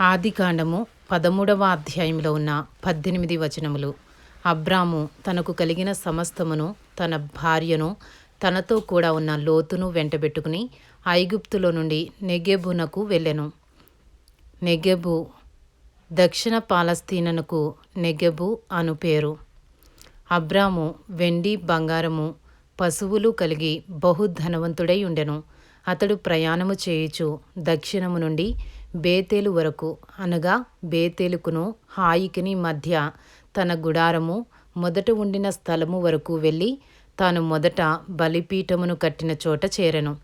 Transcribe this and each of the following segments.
ఆదికాండము పదమూడవ అధ్యాయంలో ఉన్న పద్దెనిమిది వచనములు. అబ్రాము తనకు కలిగిన సమస్తమును తన భార్యను తనతో కూడా ఉన్న లోతును వెంటబెట్టుకుని ఐగుప్తులో నుండి నెగెబునకు వెళ్ళెను. నెగెబు దక్షిణ పాలస్తీనకు నెగెబు అను పేరు. అబ్రాము వెండి బంగారము పశువులు కలిగి బహుధనవంతుడై ఉండెను. అతడు ప్రయాణము చేయుచు దక్షిణము నుండి బేతేలు వరకు అనగా బేతేలుకును హాయికిని మధ్య తన గుడారము మొదట ఉండిన స్థలము వరకు వెళ్ళి తాను మొదట బలిపీఠమును కట్టిన చోట చేరెను.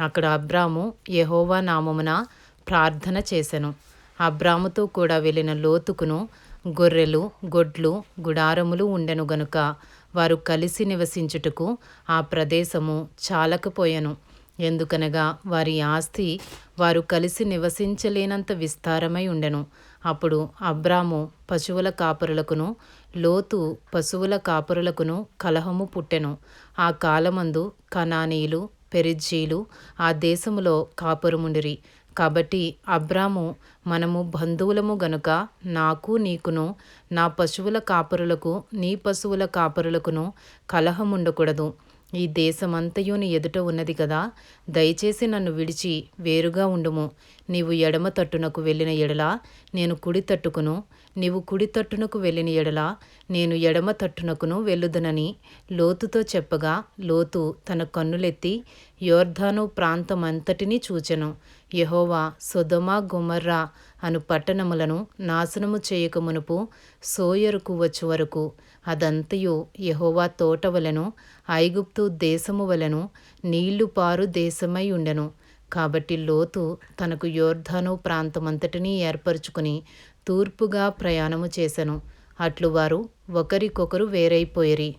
అక్కడ అబ్రాము యహోవా నామమున ప్రార్థన చేసెను. అబ్రాముతో కూడా వెళ్ళిన లోతుకును గొర్రెలు గొడ్లు గుడారములు ఉండెను గనుక వారు కలిసి నివసించుటకు ఆ ప్రదేశము చాలకపోయెను. ఎందుకనగా వారి ఆస్తి వారు కలిసి నివసించలేనంత విస్తారమై ఉండెను. అప్పుడు అబ్రాము పశువుల కాపరులకును లోతు పశువుల కాపరులకును కలహము పుట్టెను. ఆ కాలమందు కనానీయులు పెరిజ్జీలు ఆ దేశములో కాపురముండిరి. కాబట్టి అబ్రాము మనము బంధువులము గనుక నాకు నీకును నా పశువుల కాపరులకు నీ పశువుల కాపరులకును కలహముండకూడదు. ఈ దేశమంతయుని ఎదుట ఉన్నది కదా. దయచేసి నన్ను విడిచి వేరుగా ఉండుము. నీవు ఎడమ తట్టునకు వెళ్ళిన ఎడల నేను కుడి తట్టుకును. నీవు కుడి తట్టునకు వెళ్ళిన ఎడల నేను ఎడమ తట్టునకును వెళ్ళుదనని లోతుతో చెప్పగా లోతు తన కన్నులెత్తి యోర్ధాను ప్రాంతమంతటినీ చూచెను. యహోవా సుధమ గుమర్రా అను పట్టణములను నాశనము చేయక మునుపు సోయరుకు వచ్చు వరకు. అదంతయు యహోవా తోటవలను ఐగుప్తు దేశము వలను నీళ్ళు పారు దేశమై ఉండెను. కాబట్టి లోతు తనకు యోర్ధాను ప్రాంతమంతటినీ ఏర్పరచుకుని తూర్పుగా ప్రయాణము చేసెను. అట్లు వారు ఒకరికొకరు వేరైపోయిరి.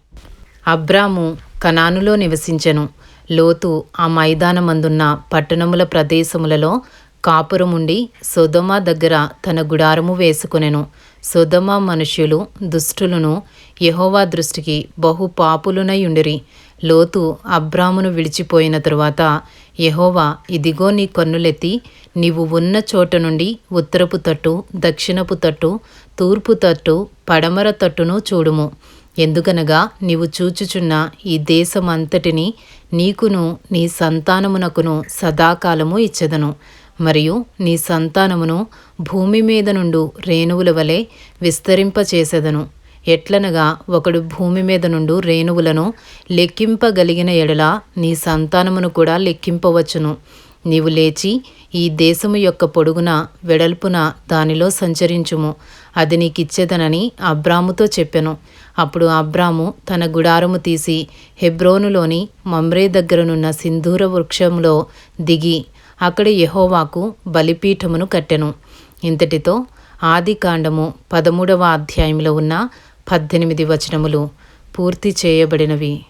అబ్రాము కనానులో నివసించెను. లోతు ఆ మైదానమందున్న పట్టణముల ప్రదేశములలో కాపురముండి సుధమ దగ్గర తన గుడారము వేసుకొనెను. సుధమ మనుష్యులు దుష్టులను యహోవా దృష్టికి బహు పాపులునయుండిరి లోతు అబ్రామును విడిచిపోయిన తరువాత యహోవా ఇదిగో నీ కన్నులెత్తి నీవు ఉన్న చోట నుండి ఉత్తరపు తట్టు దక్షిణపు తట్టు తూర్పు తట్టు పడమర తట్టును చూడుము. ఎందుకనగా నీవు చూచుచున్న ఈ దేశమంతటిని నీకును నీ సంతానమునకును సదాకాలము ఇచ్చెదను. మరియు నీ సంతానమును భూమి మీద నుండు రేణువుల వలె విస్తరింపచేసెదను. ఎట్లనగా ఒకడు భూమి మీద నుండు రేణువులను లెక్కింపగలిగిన ఎడల నీ సంతానమును కూడా లెక్కింపవచ్చును. నీవు లేచి ఈ దేశము యొక్క పొడుగున వెడల్పున దానిలో సంచరించుము. అది నీకిచ్చేదనని అబ్రాముతో చెప్పెను. అప్పుడు అబ్రాము తన గుడారము తీసి హెబ్రోనులోని మమ్రే దగ్గరనున్న సింధూర వృక్షంలో దిగి అక్కడ యహోవాకు బలిపీఠమును కట్టెను. ఇంతటితో ఆది కాండము పదమూడవ అధ్యాయంలో ఉన్న పద్దెనిమిది వచనములు పూర్తి చేయబడినవి.